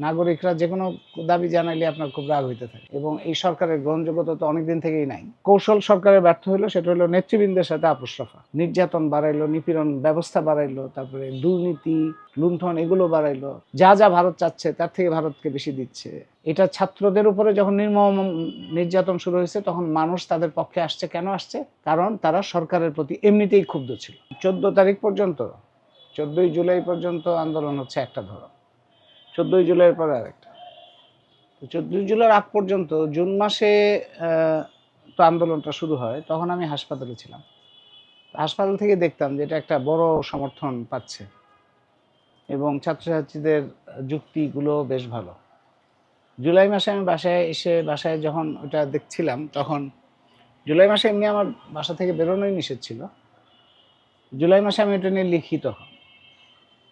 নাগরিকরা যে কোনো দাবি জানাইলে আপনার খুব রাগ হইতে থাকে। এবং এই সরকারের গ্রহণযোগ্যতা তো অনেকদিন থেকেই নাই। কৌশল সরকারের ব্যর্থ হলো সেটা হলো নেতৃবৃন্দের সাথে আপোষ রফা নির্যাতন বাড়াইলো, নিপীড়ন ব্যবস্থা বাড়াইলো, তারপরে দুর্নীতি, লুণ্ঠন এগুলো বাড়াইলো। যা যা ভারত চাচ্ছে, তার থেকে ভারতকে বেশি দিচ্ছে। এটা ছাত্রদের উপরে যখন নির্মম নির্যাতন শুরু হয়েছে, তখন মানুষ তাদের পক্ষে আসছে, কেন আসছে? কারণ তারা সরকারের প্রতি এমনিতেই ক্ষুব্ধ ছিল। চোদ্দ তারিখ পর্যন্ত, চোদ্দই জুলাই পর্যন্ত আন্দোলন হচ্ছে একটা ধরন। চোদ্দই জুলাইয়ের পরে আরেকটা। চোদ্দই জুলাইয়ের আগ পর্যন্ত জুন মাসে তো আন্দোলনটা শুরু হয়, তখন আমি হাসপাতালে ছিলাম। হাসপাতাল থেকে দেখতাম যে এটা একটা বড় সমর্থন পাচ্ছে এবং ছাত্রছাত্রীদের যুক্তিগুলো বেশ ভালো। জুলাই মাসে আমি বাসায় এসে, বাসায় যখন ওটা দেখছিলাম, তখন জুলাই মাসে এমনি আমার বাসা থেকে বেরোনোই নিষেধ ছিল। জুলাই মাসে আমি এটা নিয়ে লিখি তখন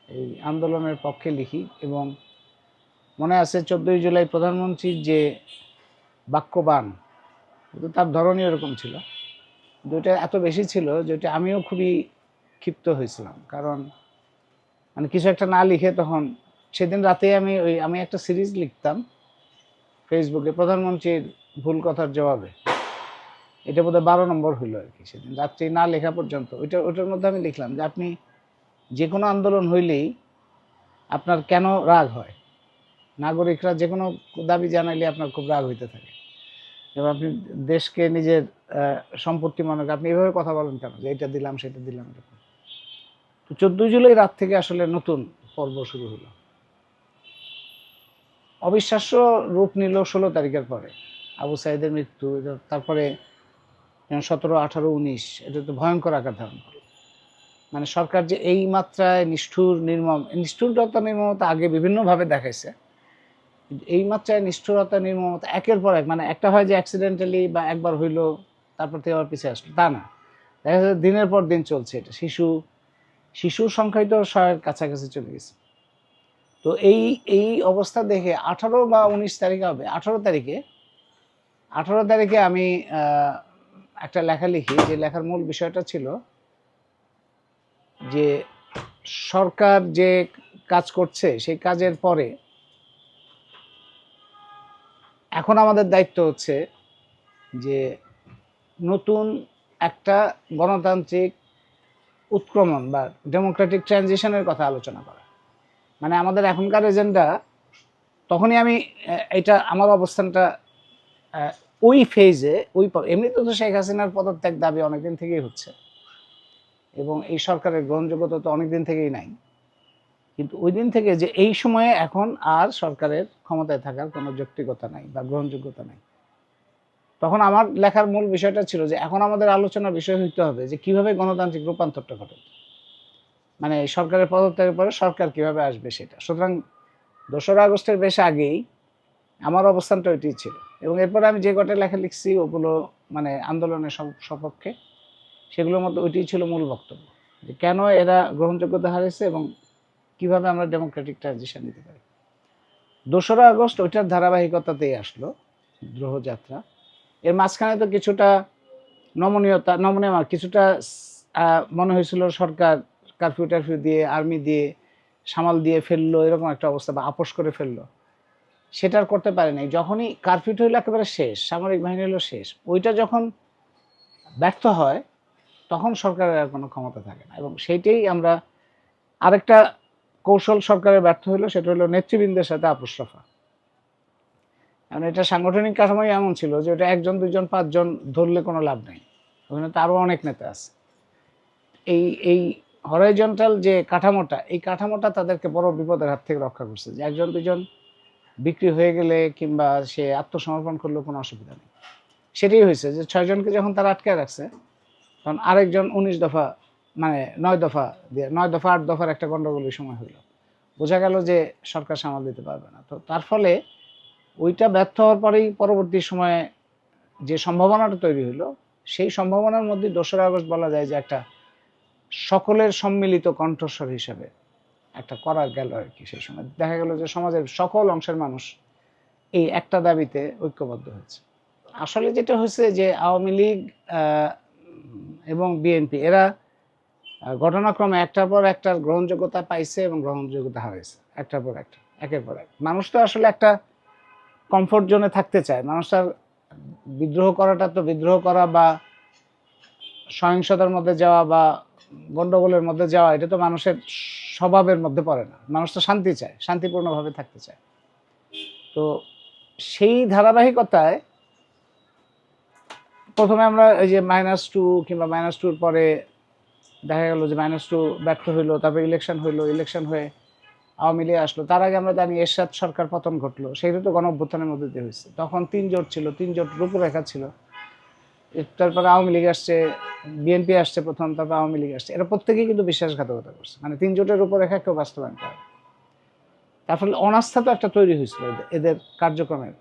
এই আন্দোলনের পক্ষে লিখি এবং মনে আছে চোদ্দোই জুলাই প্রধানমন্ত্রীর যে বাক্যবান কিন্তু তার ধরনই এরকম ছিল। দুইটা এত বেশি ছিল যেটা আমিও খুবই ক্ষিপ্ত হয়েছিলাম। কারণ মানে কিছু একটা না লিখে তখন সেদিন রাতে আমি ওই, আমি একটা সিরিজ লিখতাম ফেসবুকে প্রধানমন্ত্রীর ভুল কথার জবাবে। এটা বোধহয় বারো নম্বর হইল আর কি সেদিন রাত্রি না লেখা পর্যন্ত। ওইটা ওইটার মধ্যে আমি লিখলাম যে আপনি যে কোনো আন্দোলন হইলেই আপনার কেন রাগ হয়? নাগরিকরা যে কোনো দাবি জানাইলে আপনার খুব রাগ হইতে থাকে। এবং আপনি দেশকে নিজের সম্পত্তি মনে আপনি এভাবে কথা বলেন কেন? যে এটা দিলাম, সেটা দিলাম এরকম। তো চোদ্দই জুলাই রাত থেকে আসলে নতুন পর্ব শুরু হলো। অবিশ্বাস্য রূপ নিল ষোলো তারিখের পরে। আবু সাইদের মৃত্যু তারপরে সতেরো, আঠারো, উনিশ, এটা তো ভয়ঙ্কর আকার ধারণ করল মানে সরকার যে এই মাত্রায় নিষ্ঠুর, নির্মম, নিষ্ঠুরতা, নির্মমতা আগে বিভিন্নভাবে দেখাইছে। এই মাত্রায় নিষ্ঠুরতা, নির্মমতা, একের পর এক। মানে একটা হয় যে অ্যাক্সিডেন্টালি বা একবার হইল, তারপর থেকে আবার পিছিয়ে আসলো। তা না। দেখা যাচ্ছে দিনের পর দিন চলছে এটা। শিশু, শিশুর সংখ্যাই তো শয়ের কাছাকাছি চলে গেছে। তো এই এই অবস্থা দেখে আঠারো বা উনিশ তারিখে হবে, আঠারো তারিখে আঠারো তারিখে আমি একটা লেখা লিখি, যে লেখার মূল বিষয়টা ছিল যে সরকার যে কাজ করছে, সেই কাজের পরে এখন আমাদের দায়িত্ব হচ্ছে যে নতুন একটা গণতান্ত্রিক উৎক্রমণ বা ডেমোক্রেটিক ট্রানজিশনের কথা আলোচনা করা। মানে আমাদের এখনকার এজেন্ডা তখনই আমি এটা আমার অবস্থানটা ওই ফেজে ওই এমনিতে তো শেখ হাসিনার পদত্যাগ দাবি অনেকদিন থেকেই হচ্ছে। এবং এই সরকারের গ্রহণযোগ্যতা তো অনেকদিন থেকেই নাই। কিন্তু ওই দিন থেকে যে এই সময়ে এখন আর সরকারের ক্ষমতায় থাকার কোনো যৌক্তিকতা নাই বা গ্রহণযোগ্যতা নাই। তখন আমার লেখার মূল বিষয়টা ছিল যে এখন আমাদের আলোচনার বিষয় হইতে হবে যে কীভাবে গণতান্ত্রিক রূপান্তরটা ঘটে। মানে সরকারের পদত্যাগের পরে সরকার কীভাবে আসবে সেটা। সুতরাং দোসরা আগস্টের বেশ আগেই আমার অবস্থানটা ওইটাই ছিল। এবং এরপরে আমি যে কটা লেখা লিখছি ওগুলো মানে আন্দোলনের সপ- সপক্ষে সেগুলোর মধ্যে ওইটাই ছিল মূল বক্তব্য। যে কেন এরা গ্রহণযোগ্যতা হারিয়েছে এবং কীভাবে আমরা ডেমোক্রেটিক ট্রানজিশন দিতে পারি? দোসরা আগস্ট ওইটার ধারাবাহিকতাতেই আসলো দ্রোহযাত্রা। এর মাঝখানে তো কিছুটা নমনীয়তা, নমনীয় কিছুটা মনে হয়েছিল সরকার কারফিউ টারফিউ দিয়ে আর্মি দিয়ে সামাল দিয়ে ফেলল, এরকম একটা অবস্থা বা আপোষ করে ফেলল। সেটা আর করতে পারে নাই। যখনই কারফিউটা হইল একেবারে শেষ, সামরিক বাহিনী হলো শেষ, ওইটা যখন ব্যর্থ হয়, তখন সরকারের আর কোনো ক্ষমতা থাকে না। এবং সেইটাই আমরা আরেকটা কৌশল সরকারের ব্যর্থ হলো সেটা হলো নেতৃবৃন্দের সাথে আপোষ রফা কারণ এটা সাংগঠনিক কাঠামোই এমন ছিল যে ওটা একজন দুজন পাঁচজন ধরলে কোনো লাভ নেই। ওখানে তো অনেক নেতা আছে। এই এই হরাইজন্টাল যে কাঠামোটা, এই কাঠামোটা তাদেরকে বড় বিপদের হাত থেকে রক্ষা করছে যে একজন দুজন বিক্রি হয়ে গেলে কিংবা সে আত্মসমর্পণ করলেও কোনো অসুবিধা নেই। সেটাই হয়েছে যে ছয়জনকে যখন তারা আটকে রাখছে, তখন আরেকজন উনিশ দফা মানে নয় দফা দিয়ে, নয় দফা, আট দফার একটা গণ্ডগোলের সময় হইল বোঝা গেল যে সরকার সামাল দিতে পারবে না। তো তার ফলে ওইটা ব্যর্থ হওয়ার পরেই পরবর্তী সময়ে যে সম্ভাবনাটা তৈরি হলো, সেই সম্ভাবনার মধ্যে দোসরা আগস্ট বলা যায় যে একটা সকলের সম্মিলিত কণ্ঠস্বর হিসাবে একটা করার গেল আর কি সেই সময়। দেখা গেল যে সমাজের সকল অংশের মানুষ এই একটা দাবিতে ঐক্যবদ্ধ হয়েছে। আসলে যেটা হয়েছে যে আওয়ামী লীগ এবং বিএনপি, এরা ঘটনাক্রমে একটার পর একটার গ্রহণযোগ্যতা পাইছে এবং গ্রহণযোগ্যতা হারাইছে। একটার পর একটা, একের পর এক। মানুষ তো আসলে একটা কমফোর্ট জোনে থাকতে চায়। মানুষ আর বিদ্রোহ করাটা তো বিদ্রোহ করা বা সহিংসতার মধ্যে যাওয়া বা গন্ডগোলের মধ্যে যাওয়া, এটা তো মানুষের স্বভাবের মধ্যে পড়ে না। মানুষ তো শান্তি চায়, শান্তিপূর্ণভাবে থাকতে চায়। তো সেই ধারাবাহিকতায় প্রথমে আমরা এই যে মাইনাস টু কিংবা মাইনাস টুর পরে দেখা গেল যে মাইনাস টু ব্যর্থ হইল, তারপরে ইলেকশন হইল ইলেকশন হয়ে আওয়ামী লীগ আসলো। তার আগে আমরা জানি এরশাদ সরকার পতন ঘটলো সেইটা তো গণ অভ্যুত্থানের মধ্যে দিয়ে হয়েছে। তখন তিন জোট ছিল, তিন জোট রূপরেখা ছিল। তারপরে আওয়ামী লীগ আসছে বিএনপি আসছে প্রথম, তারপর আওয়ামী লীগ আসছে। এরা প্রত্যেকেই কিন্তু বিশ্বাসঘাতকতা করছে। মানে তিন জোটের রূপরেখা কেউ বাস্তবায়ন করে তার ফলে অনাস্থা তো একটা তৈরি হয়েছিল এদের- কার্যক্রমের।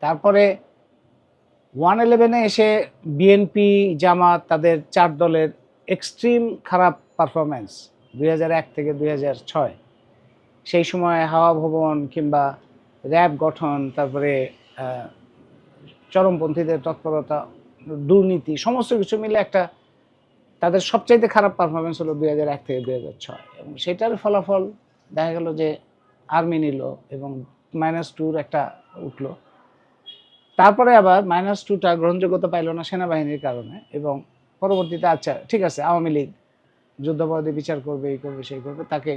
তারপরে ওয়ান ইলেভেনে এসে বিএনপি জামাত, তাদের চার দলের এক্সট্রিম খারাপ পারফরমেন্স দুই থেকে দুই সেই সময় হাওয়া ভবন কিংবা র্যাব গঠন, তারপরে চরমপন্থীদের তৎপরতা, দুর্নীতি, সমস্ত কিছু মিলে একটা তাদের সবচাইতে খারাপ পারফরমেন্স হলো দুই এক থেকে দুই ছয়। এবং সেটার ফলাফল দেখা গেল যে আর্মি নিল এবং মাইনাস টুর একটা উঠল। তারপরে আবার মাইনাস টুটা গ্রহণযোগ্যতা পাইল না সেনাবাহিনীর কারণে এবং পরবর্তীতে আচ্ছা ঠিক আছে, আওয়ামী লীগ যুদ্ধাপরাধী বিচার করবে, এই করবে, সেই করবে, তাকে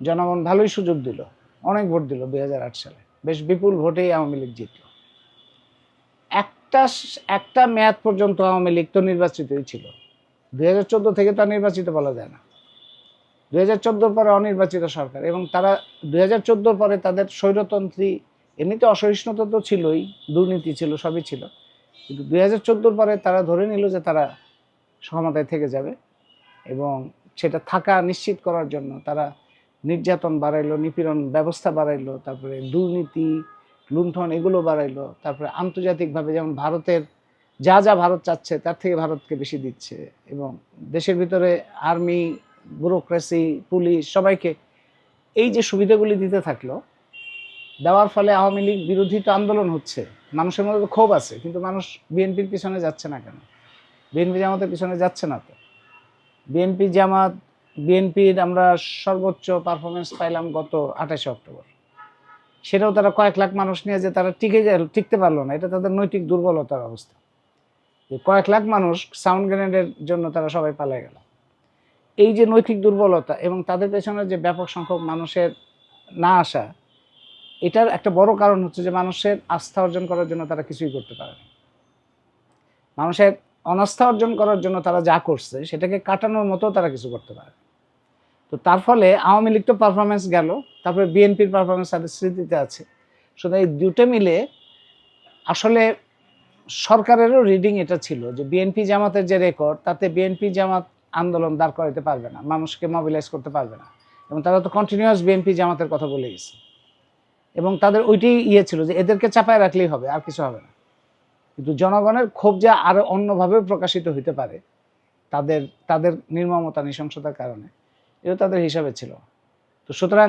জনগণ ভালোই সুযোগ দিল, অনেক ভোট দিল দুই হাজার আট সালে। বেশ বিপুল ভোটেই আওয়ামী লীগ জিতল। একটা একটা মেয়াদ পর্যন্ত আওয়ামী লীগ তো নির্বাচিতই ছিল। দুই হাজার চোদ্দ থেকে তো নির্বাচিত বলা যায় না। দুই পরে অনির্বাচিত সরকার এবং তারা দুই পরে তাদের স্বৈরতন্ত্রী, এমনিতে অসহিষ্ণুতা তো ছিলই, দুর্নীতি ছিল, সবই ছিল। কিন্তু দুই পরে তারা ধরে নিল যে তারা ক্ষমতায় থেকে যাবে এবং সেটা থাকা নিশ্চিত করার জন্য তারা নির্যাতন বাড়াইলো, নিপীড়ন ব্যবস্থা বাড়াইলো, তারপরে দুর্নীতি, লুণ্ঠন এগুলো বাড়াইলো, তারপরে আন্তর্জাতিকভাবে যেমন ভারতের যা যা ভারত চাচ্ছে তার থেকে ভারতকে বেশি দিচ্ছে এবং দেশের ভিতরে আর্মি, ব্যুরোক্রেসি, পুলিশ সবাইকে এই যে সুবিধাগুলি দিতে থাকল, দেওয়ার ফলে আওয়ামী লীগ বিরোধী তো আন্দোলন হচ্ছে। মানুষের মধ্যে তো ক্ষোভ আছে, কিন্তু মানুষ বিএনপির পিছনে যাচ্ছে না কেন? বিএনপি জামাতের পিছনে যাচ্ছে না তো। বিএনপি জামাত, বিএনপির আমরা সর্বোচ্চ পারফরমেন্স পাইলাম গত আঠাশে অক্টোবর। সেটাও তারা কয়েক লাখ মানুষ নিয়ে যে তারা টিকে টিকতে পারল না, এটা তাদের নৈতিক দুর্বলতার অবস্থা। যে কয়েক লাখ মানুষ সাউন্ড গ্রেনেডের জন্য তারা সবাই পালিয়ে গেল। এই যে নৈতিক দুর্বলতা এবং তাদের পেছনে যে ব্যাপক সংখ্যক মানুষের না আসা, এটার একটা বড় কারণ হচ্ছে যে মানুষের আস্থা অর্জন করার জন্য তারা কিছুই করতে পারে না মানুষের অনাস্থা অর্জন করার জন্য তারা যা করছে, সেটাকে কাটানোর মতো তারা কিছু করতে পারে। তো তার ফলে আওয়ামী লীগ তো পারফরমেন্স গেল, তারপরে বিএনপির পারফরমেন্স তাদের স্মৃতিতে আছে। শুধু এই দুটো মিলে আসলে সরকারেরও রিডিং এটা ছিল যে বিএনপি জামাতের যে রেকর্ড তাতে বিএনপি জামাত আন্দোলন দাঁড় করাতে পারবে না, মানুষকে মোবিলাইজ করতে পারবে না। এবং তারা তো কন্টিনিউয়াস বিএনপি জামাতের কথা বলে গেছে। এবং তাদের ওইটাই ইয়ে ছিল যে এদেরকে চাপায় রাখলেই হবে, আর কিছু হবে না। কিন্তু জনগণের ক্ষোভ যে আরও অন্যভাবে প্রকাশিত হইতে পারে, তাদের তাদের নির্মমতা, নৃশংসতার কারণে এটা তাদের হিসাবে ছিল। তো সুতরাং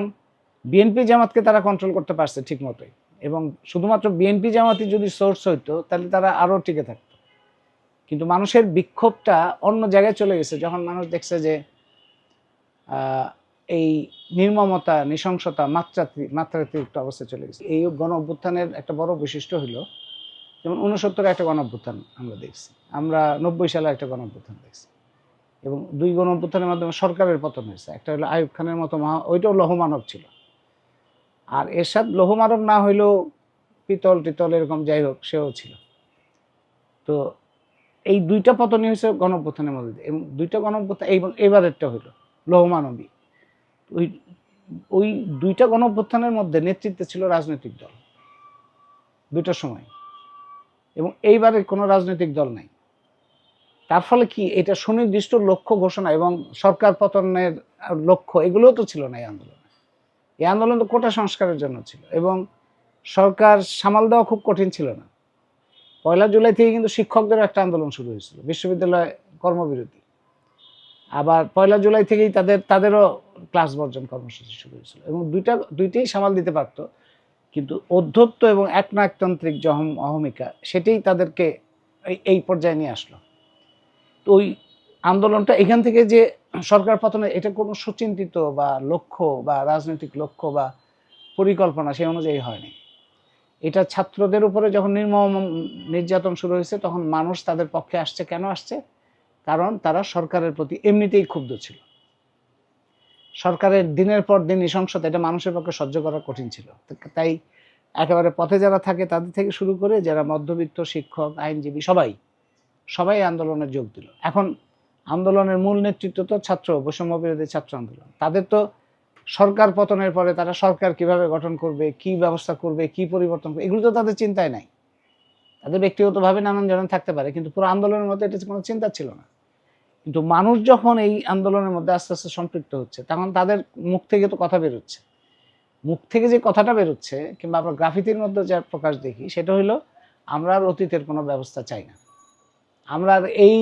বিএনপি জামাতকে তারা কন্ট্রোল করতে পারছে ঠিক মতোই এবং শুধুমাত্র বিএনপি জামাতই যদি সোর্স হইতো, তাহলে তারা আরও টিকে থাকতো। কিন্তু মানুষের বিক্ষোভটা অন্য জায়গায় চলে গেছে, যখন মানুষ দেখছে যে এই নির্মমতা, নৃশংসতা, মাত্রাতি, মাত্রাতিরিক্ত অবস্থায় চলে গেছে। এই গণ অভ্যুত্থানের একটা বড় বৈশিষ্ট্য হলো যেমন উনসত্তরে একটা গণ অভ্যুত্থান আমরা দেখছি। আমরা নব্বই সালে একটা গণ অভ্যুত্থান দেখছি। এবং দুই গণ অভ্যুত্থানের মাধ্যমে সরকারের পতন হয়েছে। একটা হলো আয়ুব খানের মতো মহা, ওইটাও লৌহমানব ছিল। আর এর এরশাদ লৌহমানব না হইলেও পিতল টিতল এরকম যাই হোক, সেও ছিল। তো এই দুইটা পতনই হয়েছে গণ অভ্যুত্থানের মধ্যে। এবং দুইটা গণ অভ্যুত্থান এই এবারেরটা হইল লৌহমানবী। ওই ওই দুইটা গণ অভ্যুত্থানের মধ্যে নেতৃত্বে ছিল রাজনৈতিক দল। দুইটার সময়। এবং এইবারে কোনো রাজনৈতিক দল নাই। তার ফলে কি? এটা সুনির্দিষ্ট লক্ষ্য ঘোষণা এবং সরকার পতনের লক্ষ্য, এগুলোও তো ছিল না এই আন্দোলনে। এই আন্দোলন তো কোটা সংস্কারের জন্য ছিল এবং সরকার সামাল দেওয়া খুব কঠিন ছিল না। পয়লা জুলাই থেকে কিন্তু শিক্ষকদের একটা আন্দোলন শুরু হয়েছিল, বিশ্ববিদ্যালয় কর্মবিরতি। আবার পয়লা জুলাই থেকেই তাদের, তাদেরও ক্লাস বর্জন কর্মসূচি শুরু হয়েছিল এবং দুইটা, দুইটাই সামাল দিতে পারতো। কিন্তু অধ্যত্ব এবং একনায়কতান্ত্রিক যে অহম, অহমিকা, সেটাই তাদেরকে এই এই পর্যায়ে নিয়ে আসলো। তো ওই আন্দোলনটা এখান থেকে যে সরকার পতনে এটা কোনো সুচিন্তিত বা লক্ষ্য বা রাজনৈতিক লক্ষ্য বা পরিকল্পনা সেই অনুযায়ী হয়নি। এটা ছাত্রদের উপরে যখন নির্মম নির্যাতন শুরু হয়েছে, তখন মানুষ তাদের পক্ষে আসছে, কেন আসছে? কারণ তারা সরকারের প্রতি এমনিতেই ক্ষুব্ধ ছিল। সরকারের দিনের পর দিন নৃশংসতা এটা মানুষের পক্ষে সহ্য করা কঠিন ছিল। তাই একেবারে পথে যারা থাকে তাদের থেকে শুরু করে যারা মধ্যবিত্ত, শিক্ষক, আইনজীবী সবাই সবাই আন্দোলনে যোগ দিল। এখন আন্দোলনের মূল নেতৃত্ব তো ছাত্র, বৈষম্য বিরোধী ছাত্র আন্দোলন। তাদের তো সরকার পতনের পরে তারা সরকার কীভাবে গঠন করবে, কি ব্যবস্থা করবে, কি পরিবর্তন করবে, এগুলো তো তাদের চিন্তায় নাই। তাদের ব্যক্তিগতভাবে নানান জনের থাকতে পারে, কিন্তু পুরো আন্দোলনের মধ্যে এটা কোনো চিন্তা ছিল না। কিন্তু মানুষ যখন এই আন্দোলনের মধ্যে আস্তে আস্তে সম্পৃক্ত হচ্ছে, তখন তাদের মুখ থেকে তো কথা বেরোচ্ছে। মুখ থেকে যে কথাটা বেরোচ্ছে, কিংবা আমরা গ্রাফিতির মধ্যে যা প্রকাশ দেখি, সেটা হলো আমরা আর অতীতের কোনো ব্যবস্থা চাই না। আমরা আর এই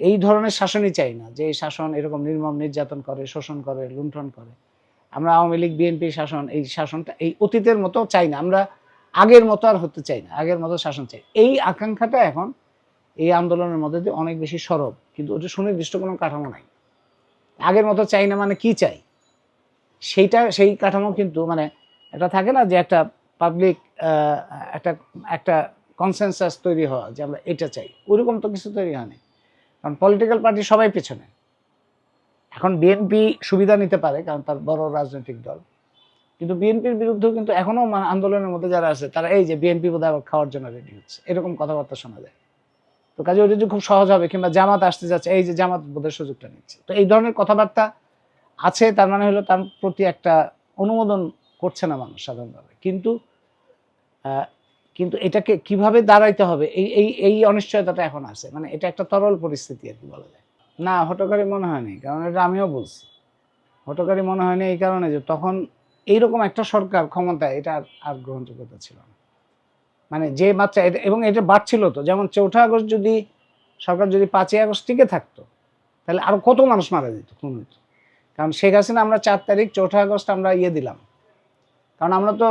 এই ধরনের শাসনই চাই না যে এই শাসন এরকম নির্মম নির্যাতন করে, শোষণ করে, লুণ্ঠন করে। আমরা আওয়ামী লীগ, বিএনপি শাসন, এই শাসনটা, এই অতীতের মতো চাই না। আমরা আগের মতো আর হতে চাই না। আগের মতো শাসন চাই। এই আকাঙ্ক্ষাটা এখন এই আন্দোলনের মধ্যে দিয়ে অনেক বেশি সরব। কিন্তু ওটা সুনির্দিষ্ট কোনো কাঠামো নাই। আগের মতো চাই না মানে কি চাই? সেইটা, সেই কাঠামো কিন্তু মানে এটা থাকে না যে একটা পাবলিক একটা একটা কনসেনসাস তৈরি হওয়া যে আমরা এটা চাই। ওরকম তো কিছু তৈরি হয়নি। কারণ পলিটিক্যাল পার্টি সবাই পেছনে। এখন বিএনপি সুবিধা নিতে পারে, কারণ তার বড় রাজনৈতিক দল। কিন্তু বিএনপির বিরুদ্ধেও কিন্তু এখনও মানে আন্দোলনের মধ্যে যারা আছে, তারা এই যে বিএনপি বোধহয় খাওয়ার জন্য রেডি হচ্ছে। এরকম কথাবার্তা শোনা যায়। তো কাজে ওইটা যে খুব সহজ হবে, কিংবা জামাত আসতে যাচ্ছে, এই যে জামাত বোধের সুযোগটা নিচ্ছে। তো এই ধরনের কথাবার্তা আছে, তার মানে হলো তার প্রতি একটা অনুমোদন করছে না মানুষ সাধারণভাবে। কিন্তু কিন্তু এটাকে কীভাবে দাঁড়াইতে হবে, এই এই এই অনিশ্চয়তাটা এখন আছে। মানে এটা একটা তরল পরিস্থিতি আর কি বলা যায়। না হটকারী মনে হয়নি কারণ এটা আমিও বলছি। হটকারী মনে হয়নি এই কারণে যে তখন এইরকম একটা সরকার ক্ষমতায় এটা আর গ্রহণযোগ্যতা ছিল না। মানে যে মাত্রা এটা এবং এটা বাড়ছিল তো। যেমন চৌঠা আগস্ট যদি সরকার যদি পাঁচই আগস্ট টিকে থাকতো তাহলে আরও কত মানুষ মারা যেত খুন কারণ শেখ হাসিনা আমরা চার তারিখ চৌঠা আগস্ট আমরা ইয়ে দিলাম। কারণ আমরা তো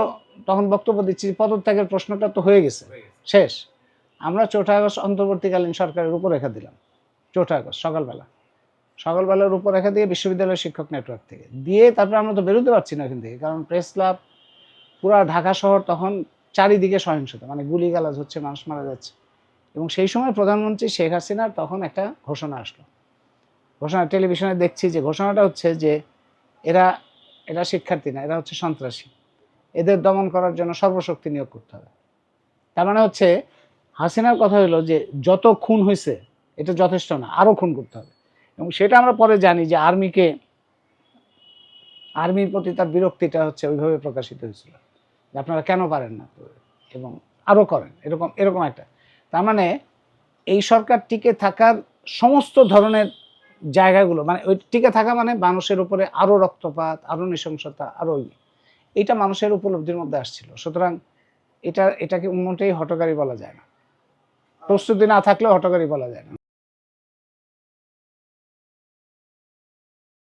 তখন বক্তব্য দিচ্ছি পদত্যাগের প্রশ্নটা তো হয়ে গেছে শেষ। আমরা চৌঠা আগস্ট অন্তর্বর্তীকালীন সরকারের উপর রেখা দিলাম চৌঠা আগস্ট সকালবেলা। সকালবেলার উপর রেখা দিয়ে বিশ্ববিদ্যালয়ের শিক্ষক নেটওয়ার্ক থেকে। দিয়ে তারপরে আমরা তো বেরোতে পারছি না এখান থেকে। কারণ প্রেস ক্লাব পুরা ঢাকা শহর তখন চারিদিকে সহিংসতা মানে গুলিগালাজ হচ্ছে, মানুষ মারা যাচ্ছে। এবং সেই সময় প্রধানমন্ত্রী শেখ হাসিনার তখন একটা ঘোষণা আসলো। ঘোষণা, টেলিভিশনে দেখছি যে ঘোষণাটা হচ্ছে যে এরা এরা শিক্ষার্থী না, এরা হচ্ছে সন্ত্রাসী। এদের দমন করার জন্য সর্বশক্তি নিয়োগ করতে হবে। তার মানে হচ্ছে, হাসিনার কথা হলো যে যত খুন হয়েছে এটা যথেষ্ট না আরও খুন করতে হবে। এবং সেটা আমরা পরে জানি যে আর্মিকে, আর্মির প্রতি তার বিরক্তিটা হচ্ছে ওইভাবে প্রকাশিত হয়েছিল। আপনারা কেন পারেন না? এবং আরও করেন, এরকম এরকম একটা। তার মানে এই সরকার টিকে থাকার সমস্ত ধরনের জায়গাগুলো মানে ওই টিকে থাকা মানে মানুষের উপরে আরও রক্তপাত আরও নৃশংসতা আরও ইয়ে। এটা মানুষের উপলব্ধির মধ্যে আসছিল। সুতরাং এটা, এটাকে মোটেই হটকারী বলা যায় না। প্রস্তুতি না থাকলেও হটকারী বলা যায় না।